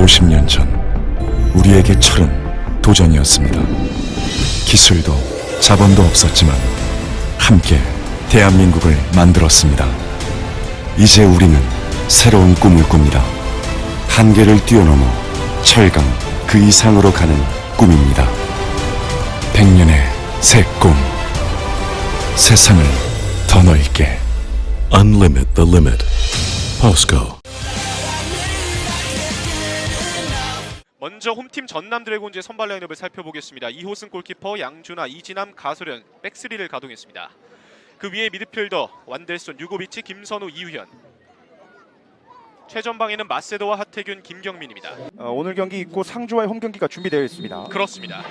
50년 전 우리에게 철은 도전이었습니다. 기술도 자본도 없었지만 함께 대한민국을 만들었습니다. 이제 우리는 새로운 꿈을 꿉니다. 한계를 뛰어넘어 철강 그 이상으로 가는 꿈입니다. 백년의 새 꿈. 세상을 더 넓게. Unlimit the limit. POSCO. 먼저 홈팀 전남 드래곤즈의 선발 라인업을 살펴보겠습니다. 이호승 골키퍼, 양준하, 이진함, 가소련, 백스리를 가동했습니다. 그 위에 미드필더 완델손, 유고비치, 김선우, 이우현. 최전방에는 마세도와 하태균, 김경민입니다. 어, 오늘 경기 있고 상주와의 홈 경기가 준비되어 있습니다. 그렇습니다.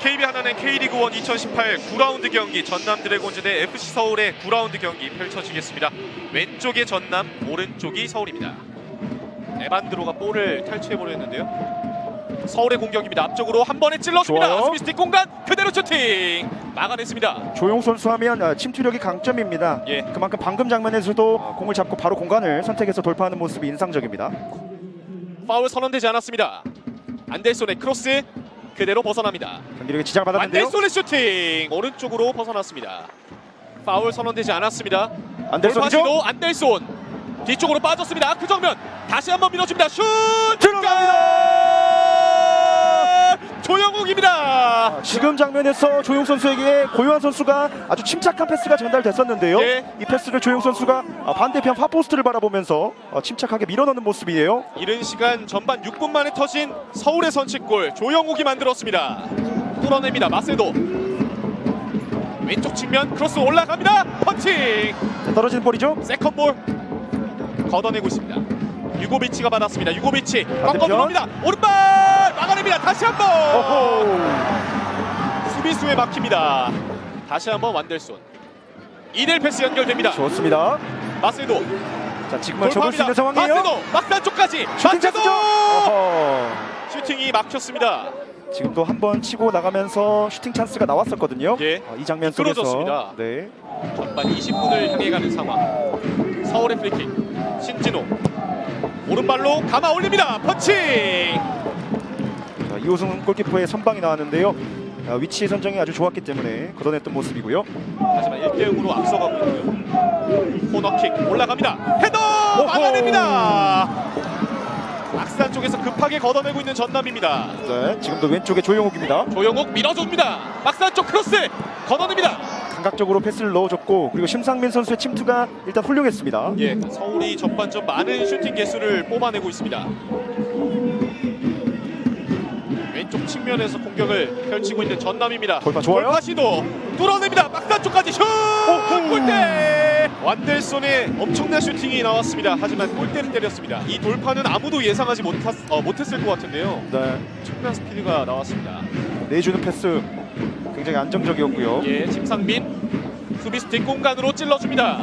KB 하나는 K리그 1 2018 9라운드 경기 전남 드래곤즈 대 FC 서울의 9라운드 경기 펼쳐지겠습니다. 왼쪽에 전남, 오른쪽이 서울입니다. 에반드로가 볼을 탈취해 버렸는데요. 서울의 공격입니다. 앞쪽으로 한 번에 찔러줍니다. 좋아요. 스미스틱 공간 그대로 슈팅 막아냈습니다. 조용 선수 하면 어, 침투력이 강점입니다. 예. 그만큼 방금 장면에서도 어, 공을 잡고 바로 공간을 선택해서 돌파하는 모습이 인상적입니다. 파울 선언되지 않았습니다. 안델손의 크로스 그대로 벗어납니다. 경기력에 지장을 받았는데요. 안델손의 슈팅 오른쪽으로 벗어났습니다. 파울 선언되지 않았습니다. 안델손이죠? 돌파시도 안델손 뒤쪽으로 빠졌습니다. 그 정면 다시 한번 밀어줍니다. 슛 들어갑니다. 조영욱입니다. 지금 장면에서 조용 선수에게 고요한 선수가 아주 침착한 패스가 전달됐었는데요. 예. 이 패스를 조용 선수가 어, 반대편 파포스트를 바라보면서 어, 침착하게 밀어넣는 모습이에요. 이른 시간 전반 6분 만에 터진 서울의 선취골 조영욱이 만들었습니다. 뚫어냅니다. 마세도 왼쪽 측면 크로스 올라갑니다. 펀칭 자, 떨어지는 볼이죠. 세컨볼 걷어내고 있습니다. 유고비치가 받았습니다. 유고비치 꺾어. 들어옵니다. 오른발 막아냅니다. 다시 한번 수비수에 막힙니다. 다시 한번 완델손. 이델 패스 연결됩니다. 좋습니다. 마세도 자, 지금은 접을 수 있는 상황이에요. 마세도 막단 쪽까지. 슈팅 마세도. 슈팅이 막혔습니다. 지금도 한번 치고 나가면서 슈팅 찬스가 나왔었거든요. 예. 어, 이 장면 속에서 끌어졌습니다. 네. 전반 20분을 향해 가는 상황. 서울의 프리킥. 신진호. 오른발로 감아 올립니다. 펀칭. 자, 이호승 골키퍼의 선방이 나왔는데요. 아, 위치 선정이 아주 좋았기 때문에 걷어냈던 모습이고요. 하지만 1대 0으로 앞서가고 있고요. 코너킥 올라갑니다. 헤더 막아냅니다. 악산 쪽에서 급하게 걷어내고 있는 전남입니다. 네, 지금도 왼쪽에 조용욱입니다. 조영욱 밀어줍니다. 막산 쪽 크로스 걷어냅니다. 감각적으로 패스를 넣어줬고 그리고 심상민 선수의 침투가 일단 훌륭했습니다. 예, 서울이 전반전 많은 슈팅 개수를 뽑아내고 있습니다. 왼쪽 측면에서 공격을 펼치고 있는 전남입니다. 돌파 좋아요. 돌파 시도 뚫어냅니다. 막단 쪽까지 슛! 골대! 완델손의 엄청난 슈팅이 나왔습니다. 하지만 골대를 때렸습니다. 이 돌파는 아무도 예상하지 못했, 어, 못했을 것 같은데요. 네, 엄청난 스피드가 나왔습니다. 내주는 패스 굉장히 안정적이었고요. 예, 심상민 수비수 뒷공간으로 찔러줍니다.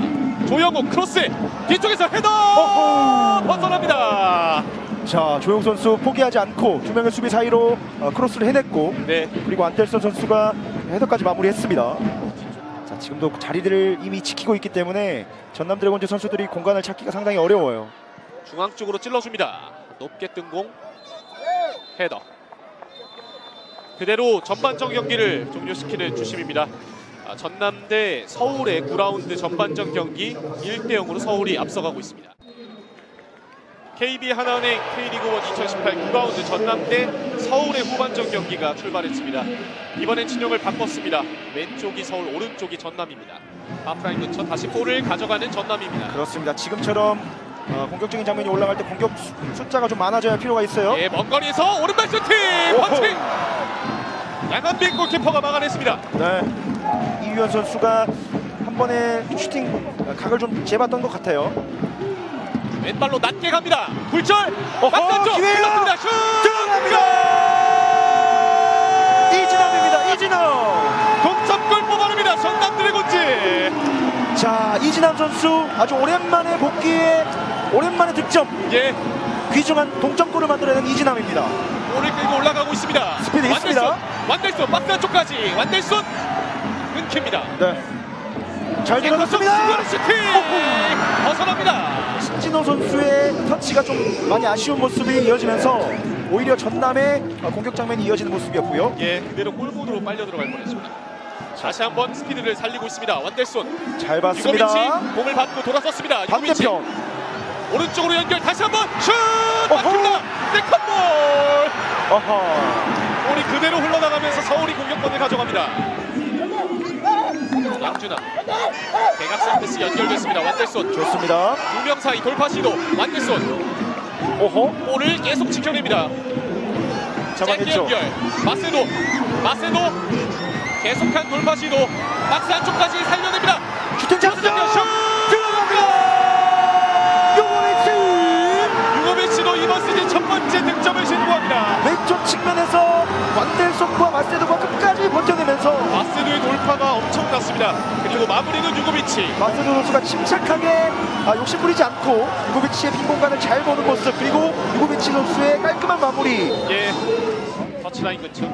조영욱 크로스 뒤쪽에서 헤더! 벗어납니다. 자, 조용 선수 포기하지 않고 두 명의 수비 사이로 어, 크로스를 해냈고 네, 그리고 안델선 선수가 헤더까지 마무리했습니다. 자, 지금도 자리들을 이미 지키고 있기 때문에 전남 드래곤즈 선수들이 공간을 찾기가 상당히 어려워요. 중앙 쪽으로 찔러줍니다. 높게 뜬 공 헤더. 그대로 전반전 경기를 종료시키는 주심입니다. 아, 전남 대 서울의 9라운드 전반전 경기 1대 0으로 서울이 앞서가고 있습니다. KB 하나은행 K리그 1 2018 9라운드 전남 대 서울의 후반전 경기가 출발했습니다. 이번엔 진영을 바꿨습니다. 왼쪽이 서울, 오른쪽이 전남입니다. 하프라인 근처 다시 볼을 가져가는 전남입니다. 그렇습니다. 지금처럼 어, 공격적인 장면이 올라갈 때 공격 수- 숫자가 좀 많아져야 할 필요가 있어요. 예, 먼 거리에서 오른발 슈팅! 펀칭! 양한빈 골키퍼가 막아냈습니다. 네. 이유현 선수가 한 번에 슈팅 어, 각을 좀 재봤던 것 같아요. 왼발로 낮게 갑니다. 굴절! 기회예요! 흘렀습니다. 슛! 이진남입니다. 이진남. 동점골 뽑아냅니다. 전남 드래곤즈! 자, 이진남 선수 아주 오랜만에 복귀에 오랜만에 득점. 예, 귀중한 동점골을 만들어낸 이진남입니다. 볼을 끌고 올라가고 있습니다. 스피드 있습니다. 완델손, 완델손, 막단쪽까지 완델손! 끊깁니다. 네. 잘 들어갔습니다. 슈팅! 벗어납니다. 신진호 선수의 터치가 좀 많이 아쉬운 모습이 이어지면서 오히려 전남의 어, 공격 장면이 이어지는 모습이었고요. 예, 그대로 골문으로 빨려 들어갈 뻔했습니다. 다시 한번 스피드를 살리고 있습니다. 완델손 잘 봤습니다. 유고비치 공을 받고 돌아섰습니다. 반대편 오른쪽으로 연결 다시 한번 슛! 막힙니다. 세컨볼 어허. 볼이 그대로 흘러나가면서 서울이 공격권을 가져갑니다. 양준하 대각선 패스 연결됐습니다. 완델손 좋습니다. 두 명 사이 돌파 시도 완델손 오호. 볼을 계속 지켜냅니다. 짧게 잡아냈죠. 연결 마세도 마세도 계속한 돌파 시도 박스 안쪽까지 살려냅니다. 유고비치. 마세도 선수가 침착하게 아, 욕심부리지 않고 유고비치의 빈 공간을 잘 보는 모습 그리고 유고비치 선수의 깔끔한 마무리 예. 터치라인 근처.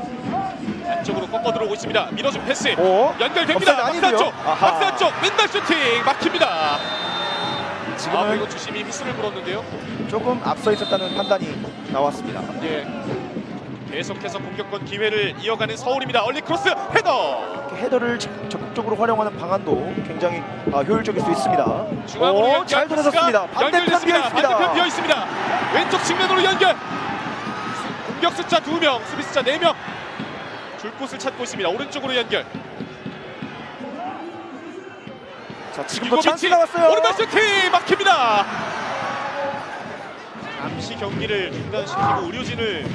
안쪽으로 꺾어 들어오고 있습니다. 밀어준 패스. 오, 연결됩니다. 안쪽. 아하. 박스 안쪽. 왼발 슈팅 막힙니다. 아, 지금은 그리고 주심이 휘슬을 불었는데요. 조금 앞서 있었다는 판단이 나왔습니다 예. 계속해서 공격권 기회를 이어가는 서울입니다. 얼리 크로스 헤더. 헤더를 적- 적극적으로 활용하는 방안도 굉장히 아, 효율적일 수 있습니다 중앙으로 오, 잘 패스가 반대편 비어 연결됐습니다. 반대편 비어 있습니다 있습니다. 왼쪽 측면으로 연결. 공격 숫자 2명, 수비 숫자 4명. 줄 곳을 찾고 있습니다. 오른쪽으로 연결. 자 지금도 찬스 나왔어요 오른발 슈팅 막힙니다. 잠시 경기를 중단시키고 의료진을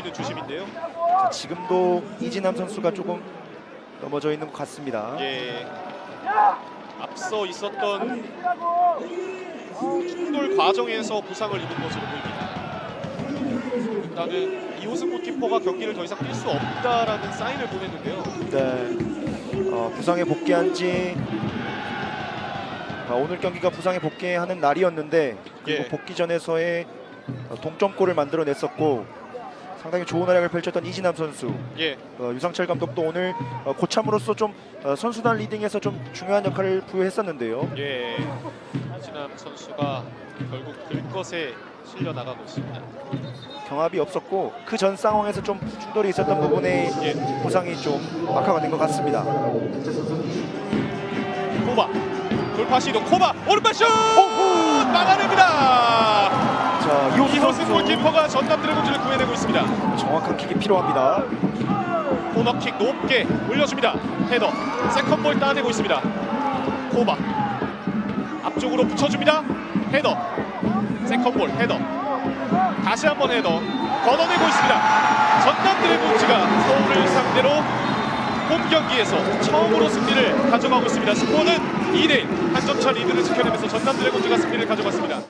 있는 주심인데요. 자, 지금도 이진남 선수가 조금 넘어져 있는 것 같습니다 예. 앞서 있었던 충돌 과정에서 부상을 입은 것으로 보입니다. 일단은 이호승 골키퍼가 경기를 더 이상 뛸 수 없다라는 사인을 보냈는데요. 네. 어, 부상에 복귀한 지 아, 오늘 경기가 부상에 복귀하는 날이었는데 예. 복귀 전에서의 어, 동점골을 만들어냈었고 상당히 좋은 활약을 펼쳤던 이진남 선수 예, 어, 유상철 감독도 오늘 어, 고참으로서 좀 어, 선수단 리딩에서 좀 중요한 역할을 부여했었는데요. 예. 이진남 선수가 결국 들것에 실려 나가고 있습니다. 경합이 없었고 그 전 상황에서 좀 충돌이 있었던 부분에 예. 부상이 좀 악화가 된 것 같습니다. 코바 돌파 시도 코바 오른발 슛막 이호승 골키퍼가 전남 드래곤즈를 구해내고 있습니다. 정확한 킥이 필요합니다. 코너킥 높게 올려줍니다. 헤더 세컨볼 따내고 있습니다. 코바 앞쪽으로 붙여줍니다. 헤더 세컨볼 헤더 다시 한번 헤더 걷어내고 있습니다. 전남 드래곤즈가 서울을 상대로 홈 경기에서 처음으로 승리를 가져가고 있습니다. 스코어는 2대1 한 점 차 리드를 지켜내면서 전남 드래곤즈가 승리를 가져갔습니다.